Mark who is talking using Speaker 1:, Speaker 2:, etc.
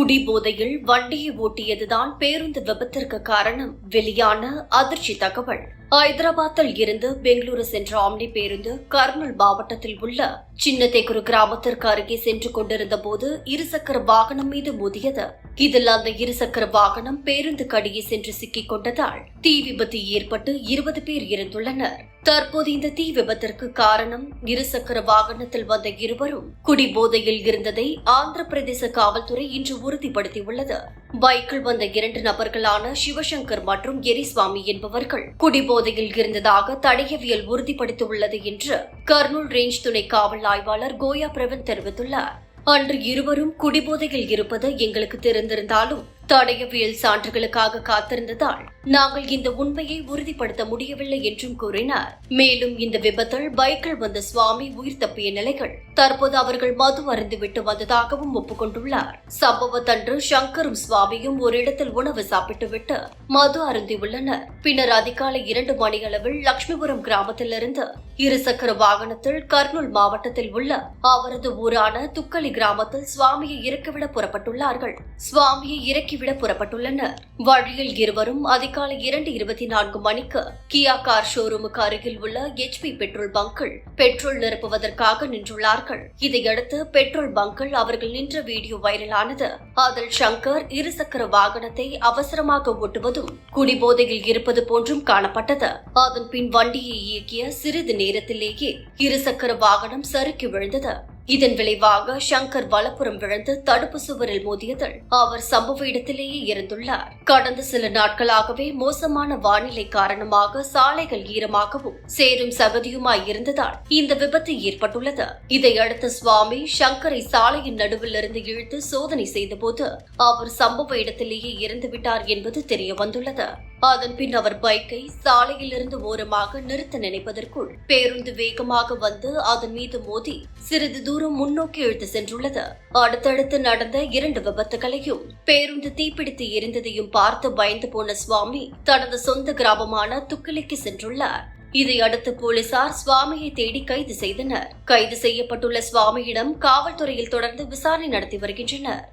Speaker 1: குடி போதையில் வண்டியை ஓட்டியதுதான் பேருந்து விபத்திற்கு காரணம். வெளியான அதிர்ச்சி தகவல். ஐதராபாத்தில் இருந்து பெங்களூரு சென்ற ஆம்னி பேருந்து கர்னூல் மாவட்டத்தில் உள்ள சின்னதேக்குரு கிராமத்திற்கு அருகே சென்று கொண்டிருந்த போது இருசக்கர வாகனம் மீது மோதியது. இதில் அந்த இருசக்கர வாகனம் பேருந்து கடியே சென்று சிக்கிக் கொண்டதால் தீ விபத்து ஏற்பட்டு இருபது பேர் இறந்துள்ளனர். தற்போது இந்த தீ விபத்திற்கு காரணம் இருசக்கர வாகனத்தில் வந்த இருவரும் குடிபோதையில் இருந்ததை ஆந்திர பிரதேச காவல்துறை இன்று உறுதிப்படுத்தியுள்ளது. பைக்கில் வந்த இரண்டு நபர்களான சிவசங்கர் மற்றும் எரிசுவாமி என்பவர்கள் குடிபோதையில் இருந்ததாக தடயவியல் உறுதிப்படுத்தியுள்ளது என்று கர்னூல் ரேஞ்ச் துணை காவல் ஆய்வாளர் கோயா பிரவீன் தெரிவித்துள்ளார். அன்று இருவரும் குடிபோதையில் இருப்பது எங்களுக்கு தெரிந்திருந்தாலும் தடயவியல் சான்றுகளுக்காக காத்திருந்ததால் நாங்கள் இந்த உண்மையை உறுதிப்படுத்த முடியவில்லை என்றும் கூறினார். மேலும் இந்த விபத்தில் பைக்கில் வந்த சுவாமி உயிர் தப்பிய நிலைகள் தற்போது அவர்கள் மது அருந்துவிட்டு வந்ததாகவும் ஒப்புக்கொண்டுள்ளார். சம்பவத்தன்று சங்கரும் சுவாமியும் ஒரு இடத்தில் உணவு சாப்பிட்டுவிட்டு மது அருந்தியுள்ளனர் பின்னர் அதிகாலை இரண்டு மணியளவில் லட்சுமிபுரம் கிராமத்திலிருந்து இருசக்கர வாகனத்தில் கர்னூல் மாவட்டத்தில் உள்ள அவரது ஊரான துக்கலி கிராமத்தில் சுவாமியை இறக்கிவிட புறப்பட்டுள்ளார்கள். சுவாமியை இறக்கி விட புறப்பட்டுள்ளனர். வழியில் இருவரும் அதிகாலை இரண்டு இருபத்தி நான்கு மணிக்கு கியா கார் ஷோரூமுக்கு அருகில் உள்ள ஹெச்பி பெட்ரோல் பங்கில் பெட்ரோல் நிரப்புவதற்காக நின்றுள்ளார்கள். இதையடுத்து பெட்ரோல் பங்கில் அவர்கள் நின்ற வீடியோ வைரலானது. அதில் சங்கர் இருசக்கர வாகனத்தை அவசரமாக ஓட்டுவதும் குடிபோதையில் இருப்பது போன்றும் காணப்பட்டது. அதன் பின் வண்டியை இயக்கிய சிறிது நேரத்திலேயே இருசக்கர வாகனம் சறுக்கி விழுந்தது. இதன் விளைவாக சங்கர் வலப்புறம் விழுந்து தடுப்பு சுவரில் மோதியதில் அவர் சம்பவ இடத்திலேயே இருந்துள்ளார் கடந்த சில நாட்களாகவே மோசமான வானிலை காரணமாக சாலைகள் ஈரமாகவும் சேரும் சகதியுமாய் இருந்ததால் இந்த விபத்து ஏற்பட்டுள்ளது. இதையடுத்து சுவாமி சங்கரை சாலையின் நடுவில் இருந்து இழுத்து சோதனை செய்தபோது அவர் சம்பவ இடத்திலேயே இறந்துவிட்டார் என்பது தெரிய வந்துள்ளது. அதன் பின் அவர் பைக்கை சாலையிலிருந்து ஓரமாக நிறுத்த நினைப்பதற்குள் பேருந்து வேகமாக வந்து அதன் மீது மோதி சிறிது தூரம் முன்னோக்கி இழுத்து சென்றுள்ளது. அடுத்தடுத்து நடந்த இரண்டு விபத்துகளையும் பேருந்து தீப்பிடித்து எரிந்ததையும் பார்த்து பயந்து போன சுவாமி தனது சொந்த கிராமமான துக்கிலிக்கு சென்றுள்ளார். இதையடுத்து போலீசார் சுவாமியை தேடி கைது செய்தனர். கைது செய்யப்பட்டுள்ள சுவாமியிடம் காவல்துறையில் தொடர்ந்து விசாரணை நடத்தி வருகின்றனர்.